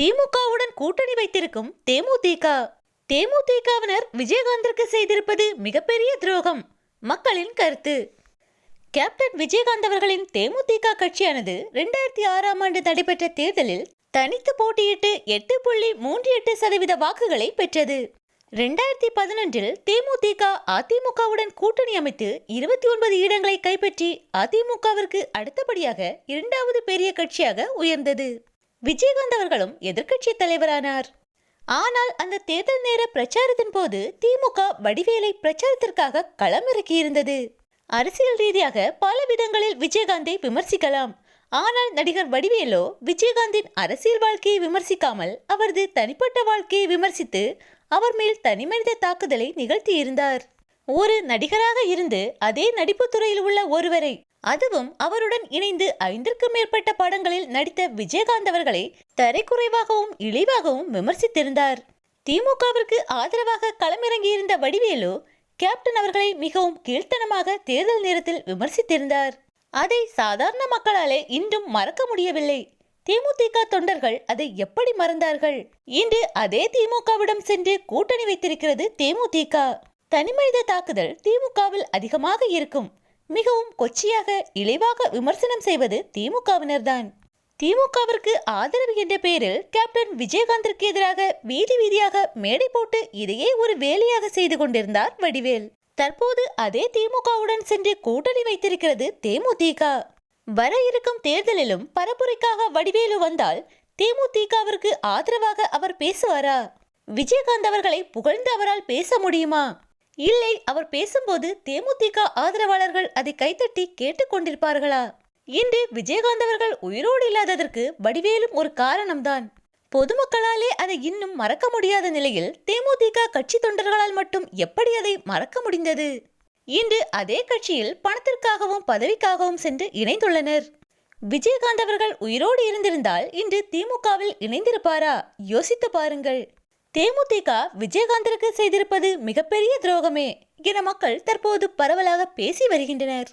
திமுகவுடன் கூட்டணி வைத்திருக்கும் தேமுதிக. தேமுதிகவினர் விஜயகாந்திற்கு செய்திருப்பது மிகப்பெரிய துரோகம். மக்களின் கருத்து. கேப்டன் விஜயகாந்த் அவர்களின் தேமுதிக கட்சியானது இரண்டாயிரத்தி ஆறாம் ஆண்டு நடைபெற்ற தேர்தலில் தனித்து போட்டியிட்டு எட்டு புள்ளி மூன்று எட்டு சதவீத வாக்குகளை பெற்றது. ரெண்டாயிரத்தி பதினொன்றில் தேமுதிக அதிமுகவுடன் கூட்டணி அமைத்து இருபத்தி ஒன்பது இடங்களை கைப்பற்றி அதிமுகவிற்கு அடுத்தபடியாக இரண்டாவது பெரிய கட்சியாக உயர்ந்தது. விஜயகாந்த் அவர்களும் எதிர்க்கட்சி தலைவரானார். ஆனால் அந்த தேர்தல் நேர பிரச்சாரத்தின் போது திமுக வடிவேலை பிரச்சாரத்திற்காக களமிறக்கியிருந்தது. அரசியல் ரீதியாக பல விதங்களில் விஜயகாந்தை விமர்சிக்கலாம். ஆனால் நடிகர் வடிவேலோ விஜயகாந்தின் அரசியல் வாழ்க்கையை விமர்சிக்காமல் அவரது தனிப்பட்ட வாழ்க்கையை விமர்சித்து அவர் மேல் தனிமனித தாக்குதலை நிகழ்த்தியிருந்தார். ஒரு நடிகராக இருந்து அதே நடிப்பு துறையில் உள்ள ஒருவரை அதுவும் அவருடன் இணைந்து ஐந்திற்கும் மேற்பட்ட படங்களில் நடித்த விஜயகாந்த் அவர்களை தரைக்குறைவாகவும் இழிவாகவும் விமர்சித்திருந்தார். திமுகவிற்கு ஆதரவாக களமிறங்கியிருந்த வடிவேலு கேப்டன் அவர்களை மிகவும் கீழ்த்தனமாக தேர்தல் நேரத்தில் விமர்சித்திருந்தார். அதை சாதாரண மக்களாலே இன்றும் மறக்க முடியவில்லை. தேமுதிக தொண்டர்கள் அதை எப்படி மறந்தார்கள்? இன்று அதே திமுகவிடம் சென்று கூட்டணி வைத்திருக்கிறது தேமுதிக. தனிமனித தாக்குதல் திமுகவில் அதிகமாக இருக்கும். மிகவும் கொச்சியாக இழிவாக விமர்சனம் செய்வது திமுகவினர்தான். திமுகவிற்கு ஆதரவு என்ற பெயரில் கேப்டன் விஜயகாந்திற்கு எதிராக வீதி வீதியாக மேடை போட்டு இதையே ஒரு வேலையாக செய்து கொண்டிருந்தார் வடிவேல். தற்போது அதே திமுகவுடன் சென்று கூட்டணி வைத்திருக்கிறது தேமுதிக. வர இருக்கும் தேர்தலிலும் பரப்புரைக்காக வடிவேலு வந்தால் தேமுதிகவிற்கு ஆதரவாக அவர் பேசுவாரா? விஜயகாந்த் அவர்களை புகழ்ந்து அவரால் பேச முடியுமா? இல்லை அவர் பேசும்போது தேமுதிக ஆதரவாளர்கள் அதை கைத்தட்டி கேட்டுக்கொண்டிருப்பார்களா இன்று விஜயகாந்த் அவர்கள் உயிரோடு இல்லாததற்கு வடிவேலும் ஒரு காரணம்தான். பொதுமக்களாலே அதை இன்னும் மறக்க முடியாத நிலையில் தேமுதிக கட்சி தொண்டர்களால் மட்டும் எப்படி அதை மறக்க முடிந்தது? இன்று அதே கட்சியில் பணத்திற்காகவும் பதவிக்காகவும் சென்று இணைந்துள்ளனர். விஜயகாந்த் அவர்கள் உயிரோடு இருந்திருந்தால் இன்று திமுகவில் இணைந்திருப்பாரா? யோசித்து பாருங்கள். தேமுதிக விஜயகாந்திற்கு செய்திருப்பது மிகப்பெரிய துரோகமே என மக்கள் தற்போது பரவலாக பேசி வருகின்றனர்.